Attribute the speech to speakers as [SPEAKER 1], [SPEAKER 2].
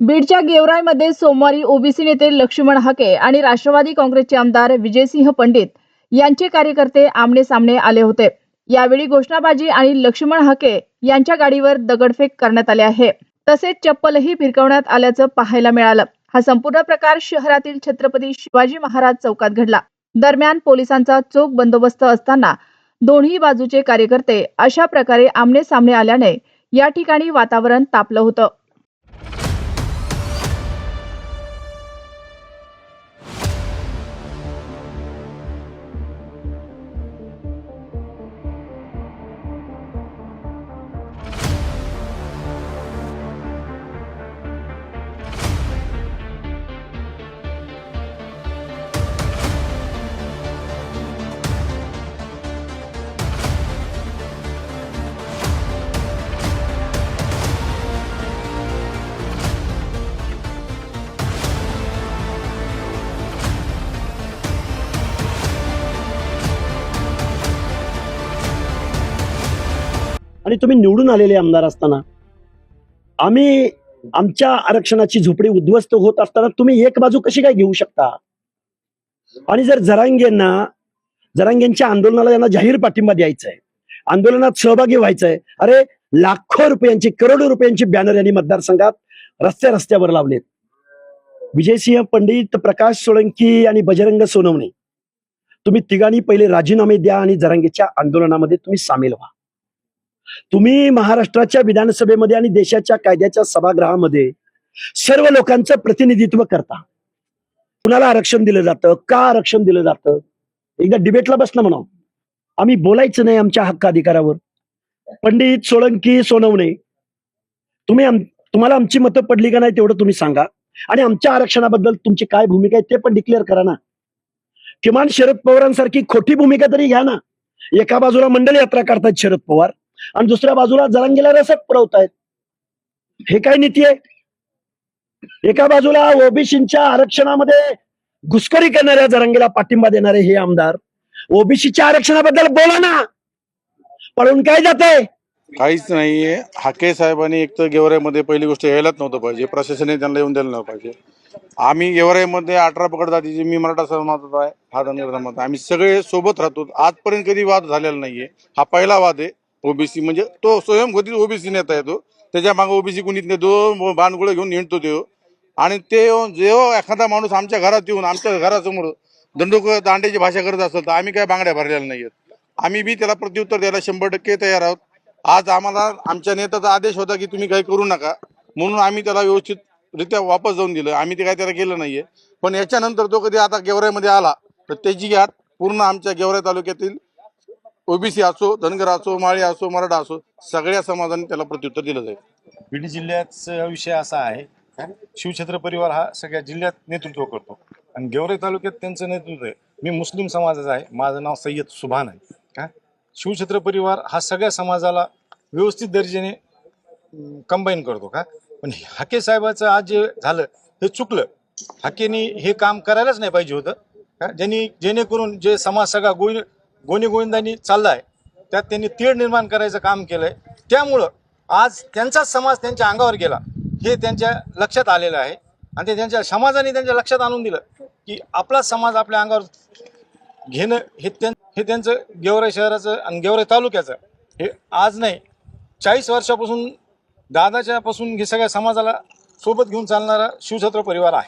[SPEAKER 1] बीडच्या गेवराईमध्ये सोमवारी ओबीसी नेते लक्ष्मण हाके आणि राष्ट्रवादी काँग्रेसचे आमदार विजयसिंह पंडित यांचे कार्यकर्ते आमने सामने आले होते. यावेळी घोषणाबाजी आणि लक्ष्मण हाके यांच्या गाडीवर दगडफेक करण्यात आले आहे. तसेच चप्पलही भिरकवण्यात आल्याचं पाहायला मिळालं. हा संपूर्ण प्रकार शहरातील छत्रपती शिवाजी महाराज चौकात घडला. दरम्यान पोलिसांचा चोख बंदोबस्त असताना दोन्ही बाजूचे कार्यकर्ते अशा प्रकारे आमने सामने आल्याने या ठिकाणी वातावरण तापलं होतं.
[SPEAKER 2] आणि तुम्ही निवडून आलेले आमदार असताना आम्ही आमच्या आरक्षणाची झोपडी उद्ध्वस्त होत असताना तुम्ही एक बाजू कशी काय घेऊ शकता? आणि जर जरांगेंना जरांगेंच्या आंदोलनाला यांना जाहीर पाठिंबा द्यायचा आहे आंदोलनात सहभागी व्हायचंय अरे लाखो रुपयांची करोडो रुपयांची बॅनर यांनी मतदारसंघात रस्त्या रस्त्यावर लावलेत. विजयसिंह पंडित प्रकाश सोळंकी आणि बजरंग सोनवणे तुम्ही तिघांनी पहिले राजीनामे द्या आणि जरांगेच्या आंदोलनामध्ये तुम्ही सामील व्हा. तुम्ही महाराष्ट्राच्या विधानसभेमध्ये आणि देशाच्या कायद्याच्या सभागृहामध्ये सर्व लोकांचं प्रतिनिधित्व करता. कुणाला आरक्षण दिलं जातं? का आरक्षण दिलं जातं? एकदा डिबेटला बसणं म्हणा आम्ही बोलायचं नाही आमच्या हक्क अधिकारावर. पंडित सोळंकी सोनवणे तुम्ही आम- तुम्हाला आमची मतं पडली का नाही तेवढं तुम्ही सांगा. आणि आमच्या आरक्षणाबद्दल तुमची काय भूमिका आहे ते पण डिक्लेअर करा ना. किमान शरद पवारांसारखी खोटी भूमिका तरी घ्या ना. एका बाजूला मंडल यात्रा करतात शरद पवार. आणि दुसऱ्या बाजूला जरांगीला रसद पुरवतायत. हे काय नीती आहे? एका बाजूला ओबीसीच्या आरक्षणामध्ये घुसखोरी करणाऱ्या जरांगीला पाठिंबा देणारे हे आमदार. ओबीसीच्या आरक्षणाबद्दल बोला ना. पळून काय जाते
[SPEAKER 3] काहीच नाहीये. हाके साहेबांनी एक तर गेवराईमध्ये पहिली गोष्ट यायलाच नव्हतं पाहिजे. प्रशासनाने त्यांना येऊन द्यायला नव्हतं पाहिजे. आम्ही गेवराईमध्ये अठरा पकड जातीचे मी मराठा समाजात आहे हा धनगर समाज आम्ही सगळे सोबत राहतो. आजपर्यंत कधी वाद झालेला नाहीये. हा पहिला वाद आहे. ओबीसी म्हणजे तो स्वयंघोषित ओबीसी नेता येतो त्याच्यामागे ओबीसी कुणीत नेतो बाणगुळे घेऊन हिंडतो तो. आणि ते येऊन जेव्हा एखादा माणूस आमच्या घरात येऊन आमच्या घरासमोर दंडुक दांड्याची भाषा करत असेल तर आम्ही काय बांगड्या भरलेल्या नाहीयेत. आम्ही बी त्याला प्रत्युत्तर द्यायला शंभर टक्के तयार आहोत. आज आम्हाला आमच्या नेत्याचा आदेश होता की तुम्ही काही करू नका. म्हणून आम्ही त्याला व्यवस्थितरित्या वापस जाऊन दिलं. आम्ही ते काय त्याला केलं नाहीये. पण याच्यानंतर तो कधी आता गेवराईमध्ये आला तर त्याची गाठ पूर्ण आमच्या गेवराई तालुक्यातील ओबीसी असो धनगर असो माळी असो मराठा असो सगळ्या समाजाने त्याला प्रत्युत्तर दिलं जाईल.
[SPEAKER 4] बीड जिल्ह्याचा विषय असा आहे शिवछत्र परिवार हा सगळ्या जिल्ह्यात नेतृत्व करतो. आणि गेवराई तालुक्यात त्यांचं नेतृत्व आहे. मी मुस्लिम समाजाचा आहे. माझं नाव सय्यद सुभान आहे. का? शिवछत्र परिवार हा सगळ्या समाजाला व्यवस्थित दर्जेने कंबाईन करतो का? पण हाके साहेबाचं आज जे झालं हे चुकलं. हाकेनी हे काम करायलाच नाही पाहिजे होतं. का? ज्यांनी जेणेकरून जे समाज सगळा गोळी गोणी गोविंदांनी चाललाय. त्यात त्यांनी तीळ निर्माण करायचं काम केलंय. त्यामुळं आज त्यांचाच समाज त्यांच्या अंगावर गेला. हे त्यांच्या लक्षात आलेलं आहे. आणि ते त्यांच्या समाजाने त्यांच्या लक्षात आणून दिलं की आपला समाज आपल्या अंगावर घेणं हे त्यां हे त्यांचं गेवराई शहराचं आणि गेवराई तालुक्याचं. हे आज नाही. चाळीस वर्षापासून दादाच्यापासून हे सगळ्या समाजाला सोबत घेऊन चालणारा शिवछत्र परिवार आहे.